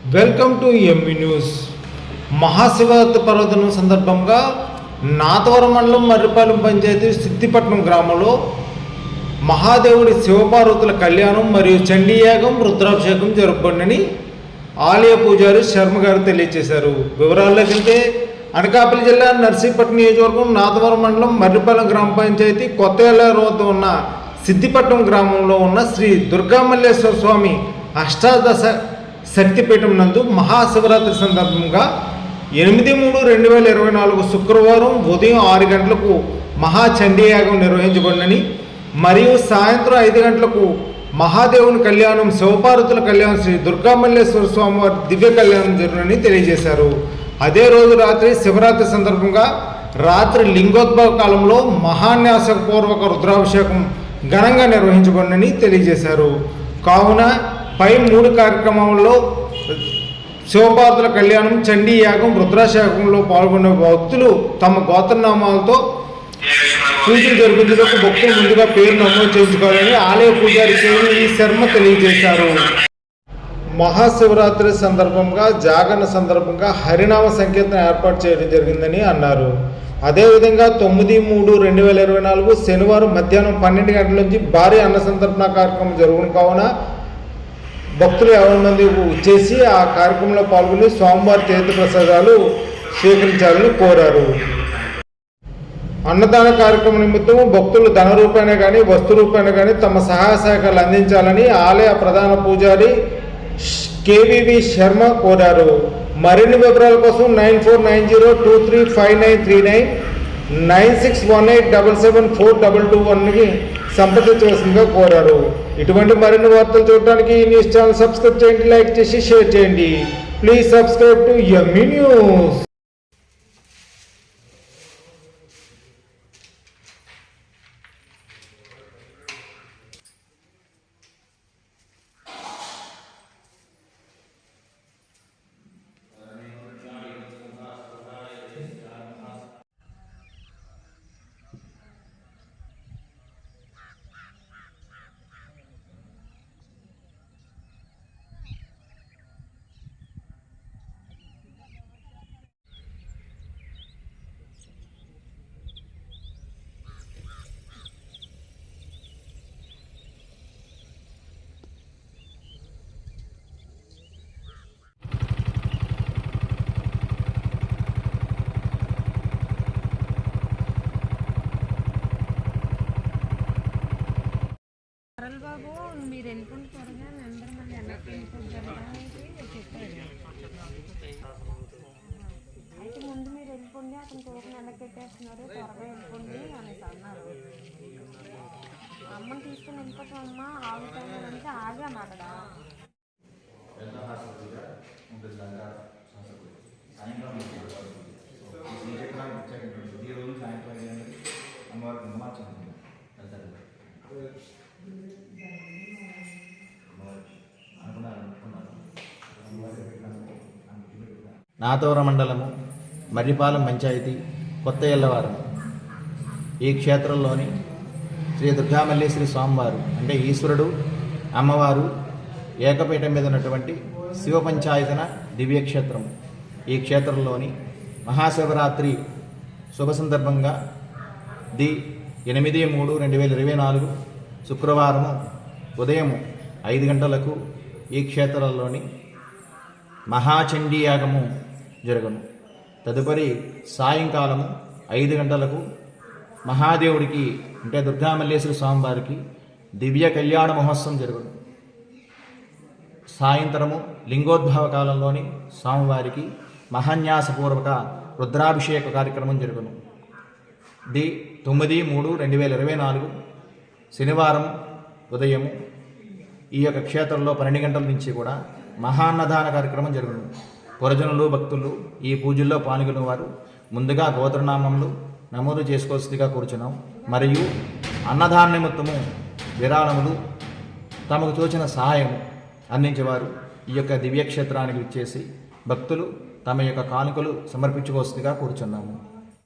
Welcome to M E news Mahashivratri పర్వదినం సందర్భంగా నాతవరం మండలం మర్రిపాలెం పంచాయతీ సిద్దిపట్నం గ్రామంలో మహాదేవుడి శివపార్వతుల కళ్యాణం మరియు చండీయాగం రుద్రాభిషేకం జరుపుకోండి ఆలయ పూజారి శర్మ గారు తెలియజేశారు వివరాల్లోకి వెళ్తే అనకాపల్లి జిల్లా నర్సీపట్నం నియోజకవర్గం నాతవరం మండలం మర్రిపాలెం గ్రామ పంచాయతీ కొత్త ఎల్లారు వద్ద ఉన్న సిద్దిపట్నం గ్రామంలో ఉన్న శ్రీ దుర్గామల్లేశ్వర స్వామి అష్టాదశ శక్తిపీఠం నందు మహాశివరాత్రి సందర్భంగా ఎనిమిది మూడు రెండు వేల ఇరవై నాలుగు శుక్రవారం ఉదయం ఆరు గంటలకు మహాచండీయాగం నిర్వహించబడినని మరియు సాయంత్రం ఐదు గంటలకు మహాదేవుని కళ్యాణం శివపార్వతుల కళ్యాణం శ్రీ దుర్గామల్లేశ్వర స్వామి వారి దివ్య కళ్యాణం జరుగునని తెలియజేశారు. అదే రోజు రాత్రి శివరాత్రి సందర్భంగా రాత్రి లింగోద్భవ కాలంలో మహాన్యాసపూర్వక రుద్రాభిషేకం ఘనంగా నిర్వహించబడినని తెలియజేశారు. కావున పై మూడు కార్యక్రమంలో శివపార్వతుల కళ్యాణం చండీ యాగం రుద్రాశాగంలో పాల్గొనే భక్తులు తమ గోత్రనామాలతో పూజలు జరిపించడానికి భక్తులు ముందుగా పేరు నమోదు చేసుకోవాలని ఆలయ పూజారి ఈ శర్మ తెలియజేశారు. మహాశివరాత్రి సందర్భంగా జాగరణ సందర్భంగా హరినామ సంకీర్తన ఏర్పాటు చేయడం జరిగిందని అన్నారు. అదేవిధంగా తొమ్మిది మూడు రెండు వేల ఇరవై నాలుగు శనివారం మధ్యాహ్నం పన్నెండు గంటల నుంచి భారీ అన్న సంతర్పణ కార్యక్రమం జరుగును కావున భక్తులు ఎవరి మంది వచ్చేసి ఆ కార్యక్రమంలో పాల్గొని స్వామివారి తీర్థ ప్రసాదాలు స్వీకరించాలని కోరారు. అన్నదాన కార్యక్రమం నిమిత్తం భక్తులు ధన రూపాయన కానీ వస్తు రూపాయన కానీ తమ సహాయ సహకారాలు అందించాలని ఆలయ ప్రధాన పూజారి కేవీవి శర్మ కోరారు. మరిన్ని వివరాల కోసం nine four nine zero two three five nine three nine nine six one eight double seven four double two వన్కి సంప్రదించవలసిందిగా కోరారు. ఇటువంటి మరిన్ని వార్తలు చూడడానికి ఈ న్యూస్ ఛానల్ సబ్స్క్రైబ్ చేయండి లైక్ చేసి షేర్ చేయండి. Please subscribe to M E news అతను టోకెన్ వెనక్కి పెట్టేస్తున్నారు త్వరగా వెళ్ళిపోండి అనేసి అన్నారు. అమ్మని తీసుకుని వెళ్ళిపోతాం అమ్మ ఆగుతాను అంటే అక్కడ ఐదు గంటలకి అమ్మవారికి. నాతవర మండలము మర్రిపాలెం పంచాయతీ కొత్త ఎల్లవారం. ఈ క్షేత్రంలోని శ్రీ దుర్గామల్లేశ్వరి స్వామివారు అంటే ఈశ్వరుడు అమ్మవారు ఏకపీఠం మీద ఉన్నటువంటి శివ పంచాయతన దివ్యక్షేత్రం ఈ క్షేత్రంలోని మహాశివరాత్రి శుభ సందర్భంగా ది ఎనిమిది మూడు రెండు వేల ఇరవై నాలుగు శుక్రవారము ఉదయం ఐదు గంటలకు ఈ క్షేత్రంలోని మహాచండీ యాగము తదుపరి సాయంకాలము ఐదు గంటలకు మహాదేవుడికి అంటే దుర్గామల్లేశ్వర స్వామివారికి దివ్య కళ్యాణ మహోత్సవం జరుగును. సాయంత్రము లింగోద్భవ కాలంలోని స్వామివారికి మహాన్యాసపూర్వక రుద్రాభిషేక కార్యక్రమం జరుగును. ది తొమ్మిది మూడు రెండు వేల ఇరవై నాలుగు శనివారం ఉదయం ఈ యొక్క క్షేత్రంలో పన్నెండు గంటల నుంచి కూడా మహాన్నదాన కార్యక్రమం జరుగును. పురజనులు భక్తులు ఈ పూజల్లో పాల్గొన్న వారు ముందుగా గోత్రనామములు నమోదు చేసుకోవాల్సిందిగా కూర్చున్నాం. మరియు అన్నదాన నిమిత్తము విరాళములు తమకు తోచిన సహాయం అందించేవారు ఈ యొక్క దివ్యక్షేత్రానికి ఇచ్చేసి భక్తులు తమ యొక్క కానుకలు సమర్పించుకోవలసిందిగా కూర్చున్నాము.